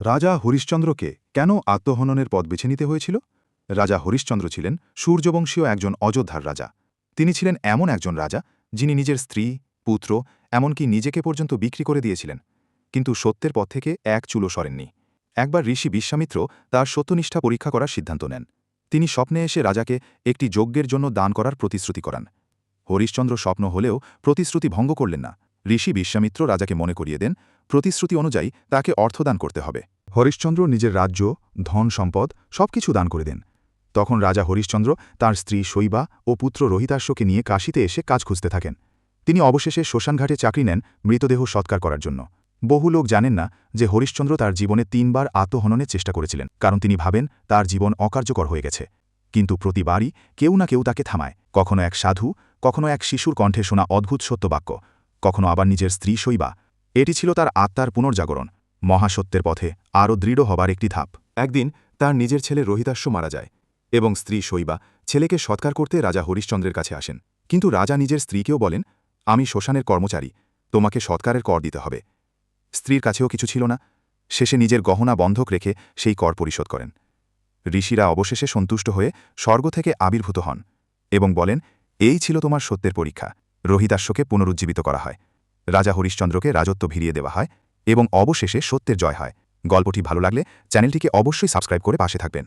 রাজা হরিশ্চন্দ্রকে কেন আত্মহননের পথ বেছে নিতে হয়েছিল? রাজা হরিশ্চন্দ্র ছিলেন সূর্যবংশীয় একজন অযোধ্যার রাজা। তিনি ছিলেন এমন একজন রাজা যিনি নিজের স্ত্রী, পুত্র, এমনকি নিজেকে পর্যন্ত বিক্রি করে দিয়েছিলেন। কিন্তু সত্যের পথ থেকে এক চুলো সরেননি। একবার ঋষি বিশ্বামিত্র তার সত্যনিষ্ঠা পরীক্ষা করার সিদ্ধান্ত নেন। তিনি স্বপ্নে এসে রাজাকে একটি যজ্ঞের জন্য দান করার প্রতিশ্রুতি করান। হরিশ্চন্দ্র স্বপ্ন হলেও প্রতিশ্রুতি ভঙ্গ করলেন না। ঋষি বিশ্বামিত্র রাজাকে মনে করিয়ে দেন, প্রতিশ্রুতি অনুযায়ী তাকে অর্থদান করতে হবে। হরিশ্চন্দ্র নিজের রাজ্য, ধন সম্পদ সবকিছু দান করে দেন। তখন রাজা হরিশ্চন্দ্র তার স্ত্রী শৈবা ও পুত্র রোহিতাশ্বকে নিয়ে কাশিতে এসে কাজ খুঁজতে থাকেন। তিনি অবশেষে শ্মশানঘাটে চাকরি নেন মৃতদেহ সৎকার করার জন্য। বহু লোক জানেন না যে হরিশ্চন্দ্র তার জীবনে তিনবার আত্মহননের চেষ্টা করেছিলেন, কারণ তিনি ভাবেন তার জীবন অকার্যকর হয়ে গেছে। কিন্তু প্রতিবারই কেউ না কেউ তাকে থামায়। কখনো এক সাধু, কখনো এক শিশুর কণ্ঠে শোনা অদ্ভুত সত্য বাক্য কখনো আবার নিজের স্ত্রী শৈবা এটি ছিল তার আত্মার পুনর্জাগরণ, মহাসত্যের পথে আরও দৃঢ় হবার একটি ধাপ। একদিন তার নিজের ছেলে রোহিতাশ্ব মারা যায় এবং স্ত্রী শৈবা ছেলেকে সৎকার করতে রাজা হরিশ্চন্দ্রের কাছে আসেন। কিন্তু রাজা নিজের স্ত্রীকেও বলেন, আমি শ্মশানের কর্মচারী, তোমাকে সৎকারের কর দিতে হবে। স্ত্রীর কাছেও কিছু ছিল না। শেষে নিজের গহনা বন্ধক রেখে সেই কর পরিশোধ করেন। ঋষিরা অবশেষে সন্তুষ্ট হয়ে স্বর্গ থেকে আবির্ভূত হন এবং বলেন, এই ছিল তোমার সত্যের পরীক্ষা। রোহিতাশ্বকে পুনরুজ্জীবিত করা হয়। রাজা হরিশ্চন্দ্রকে রাজত্ব ভিড়িয়ে দেওয়া হয় এবং অবশেষে সত্যের জয় হয়। গল্পটি ভালো লাগলে চ্যানেলটিকে অবশ্যই সাবস্ক্রাইব করে পাশে থাকবেন।